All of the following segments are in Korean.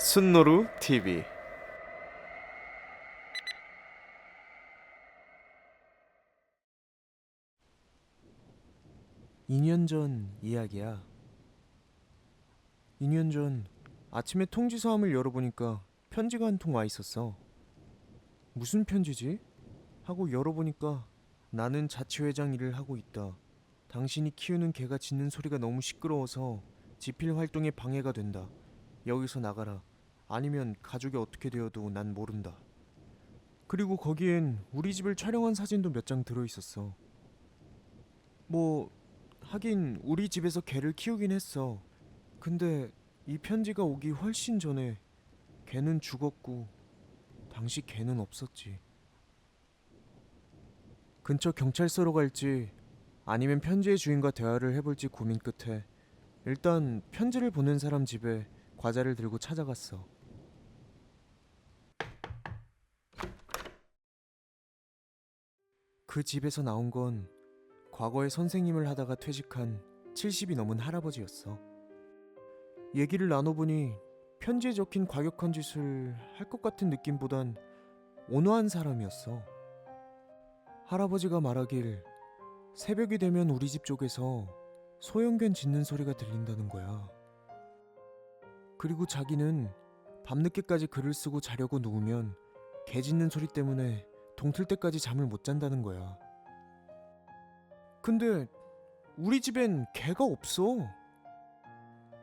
순노루 TV 2년 전 이야기야. 2년 전 아침에 통지서함을 열어보니까 편지가 한 통 와 있었어. 무슨 편지지? 하고 열어보니까 나는 자치회장 일을 하고 있다. 당신이 키우는 개가 짖는 소리가 너무 시끄러워서 지필 활동에 방해가 된다. 여기서 나가라. 아니면 가족이 어떻게 되어도 난 모른다. 그리고 거기엔 우리 집을 촬영한 사진도 몇 장 들어 있었어. 뭐 하긴 우리 집에서 개를 키우긴 했어. 근데 이 편지가 오기 훨씬 전에 개는 죽었고 당시 개는 없었지. 근처 경찰서로 갈지 아니면 편지의 주인과 대화를 해볼지 고민 끝에 일단 편지를 보낸 사람 집에 과자를 들고 찾아갔어. 그 집에서 나온 건 과거에 선생님을 하다가 퇴직한 70이 넘은 할아버지였어. 얘기를 나눠보니 편지에 적힌 과격한 짓을 할 것 같은 느낌보단 온화한 사람이었어. 할아버지가 말하길 새벽이 되면 우리 집 쪽에서 소형견 짖는 소리가 들린다는 거야. 그리고 자기는 밤늦게까지 글을 쓰고 자려고 누우면 개 짖는 소리 때문에 동틀 때까지 잠을 못 잔다는 거야. 근데 우리 집엔 개가 없어.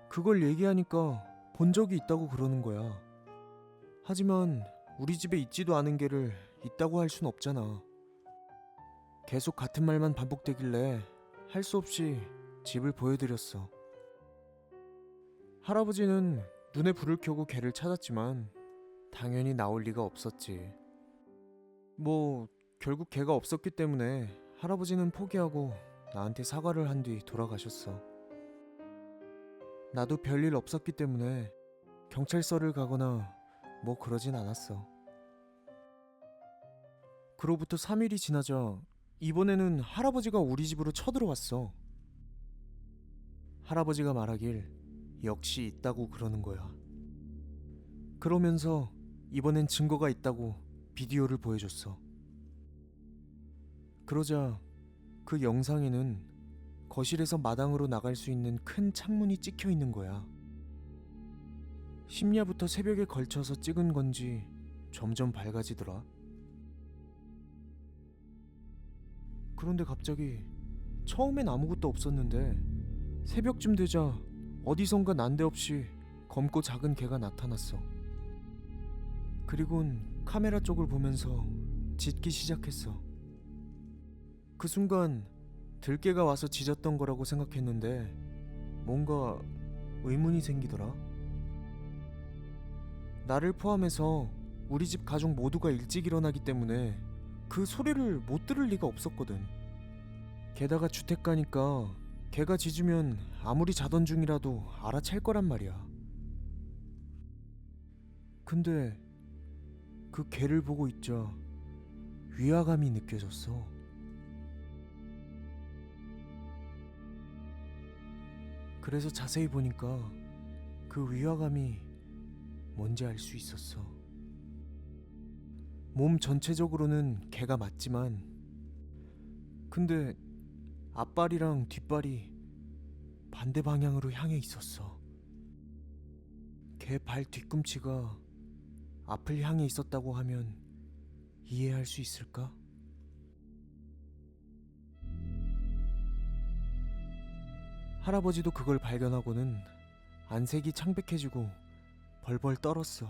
그걸 얘기하니까 본 적이 있다고 그러는 거야. 하지만 우리 집에 있지도 않은 개를 있다고 할 순 없잖아. 계속 같은 말만 반복되길래 할 수 없이 집을 보여드렸어. 할아버지는 눈에 불을 켜고 개를 찾았지만 당연히 나올 리가 없었지. 뭐 결국 개가 없었기 때문에 할아버지는 포기하고 나한테 사과를 한 뒤 돌아가셨어. 나도 별일 없었기 때문에 경찰서를 가거나 뭐 그러진 않았어. 그로부터 3일이 지나자 이번에는 할아버지가 우리 집으로 쳐들어왔어. 할아버지가 말하길 역시 있다고 그러는 거야. 그러면서 이번엔 증거가 있다고 비디오를 보여줬어. 그러자 그 영상에는 거실에서 마당으로 나갈 수 있는 큰 창문이 찍혀 있는 거야. 심야부터 새벽에 걸쳐서 찍은 건지 점점 밝아지더라. 그런데 갑자기 처음엔 아무것도 없었는데 새벽쯤 되자 어디선가 난데없이 검고 작은 개가 나타났어. 그리곤 카메라 쪽을 보면서 짖기 시작했어. 그 순간 들개가 와서 짖었던 거라고 생각했는데 뭔가 의문이 생기더라. 나를 포함해서 우리 집 가족 모두가 일찍 일어나기 때문에 그 소리를 못 들을 리가 없었거든. 게다가 주택가니까 개가 짖으면 아무리 자던 중이라도 알아챌 거란 말이야. 근데 그 개를 보고 있자 위화감이 느껴졌어. 그래서 자세히 보니까 그 위화감이 뭔지 알 수 있었어. 몸 전체적으로는 개가 맞지만 근데 앞발이랑 뒷발이 반대 방향으로 향해 있었어. 개 발 뒤꿈치가 앞을 향해 있었다고 하면 이해할 수 있을까? 할아버지도 그걸 발견하고는 안색이 창백해지고 벌벌 떨었어.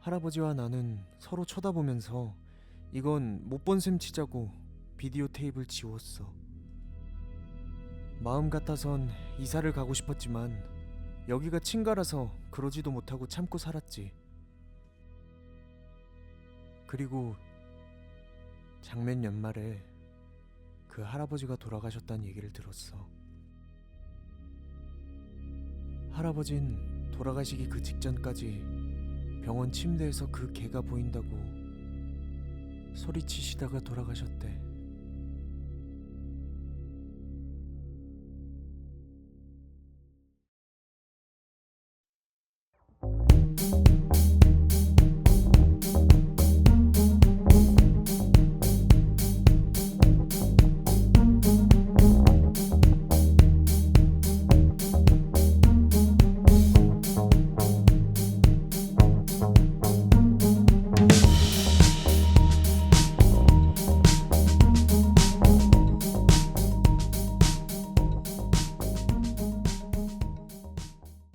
할아버지와 나는 서로 쳐다보면서 이건 못 본 셈 치자고 비디오 테이프를 지웠어. 마음 같아선 이사를 가고 싶었지만 여기가 친가라서 그러지도 못하고 참고 살았지. 그리고 작년 연말에 그 할아버지가 돌아가셨다는 얘기를 들었어. 할아버진 돌아가시기 그 직전까지 병원 침대에서 그 개가 보인다고 소리치시다가 돌아가셨대.